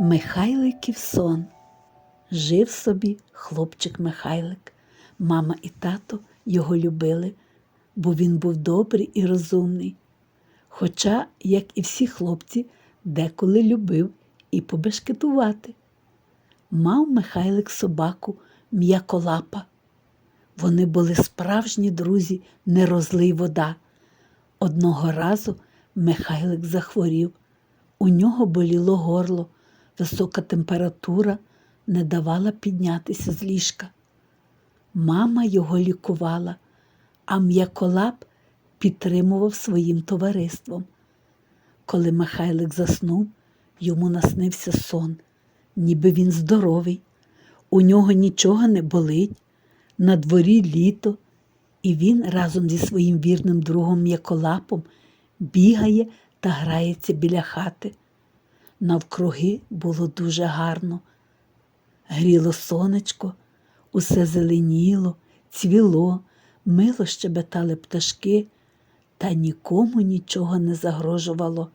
Михайликів сон. Жив собі хлопчик Михайлик. Мама і тато його любили, бо він був добрий і розумний. Хоча, як і всі хлопці, деколи любив і побешкетувати. Мав Михайлик собаку м'яколапа. Вони були справжні друзі, не розлий вода. Одного разу Михайлик захворів. У нього боліло горло, висока температура не давала піднятися з ліжка. Мама його лікувала, а м'яколап підтримував своїм товариством. Коли Михайлик заснув, йому наснився сон, ніби він здоровий, у нього нічого не болить, на дворі літо, і він разом зі своїм вірним другом м'яколапом бігає та грається біля хати. Навкруги було дуже гарно. Гріло сонечко, усе зеленіло, цвіло, мило щебетали пташки, та нікому нічого не загрожувало.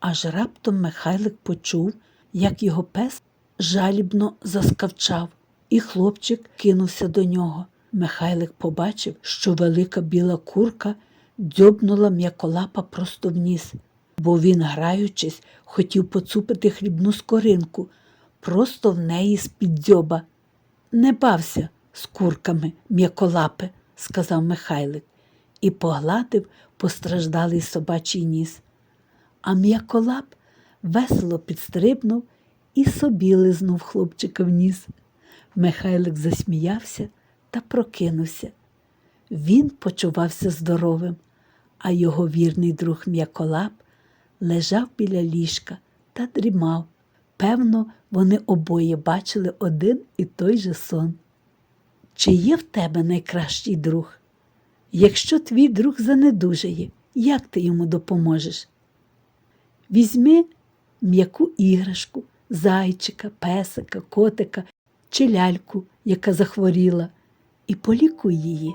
Аж раптом Михайлик почув, як його пес жалібно заскавчав, і хлопчик кинувся до нього. Михайлик побачив, що велика біла курка дзьобнула м'яколапа просто в ніс, бо він, граючись, хотів поцупити хлібну скоринку просто в неї з-під дзьоба. Не бався з курками, м'яколапе, сказав Михайлик і погладив постраждалий собачий ніс. А м'яколап весело підстрибнув і собі лизнув хлопчика в ніс. Михайлик засміявся та прокинувся. Він почувався здоровим, а його вірний друг м'яколап лежав біля ліжка та дрімав. Певно, вони обоє бачили один і той же сон. Чи є в тебе найкращий друг? Якщо твій друг занедужає, як ти йому допоможеш? Візьми м'яку іграшку, зайчика, песика, котика чи ляльку, яка захворіла, і полікуй її.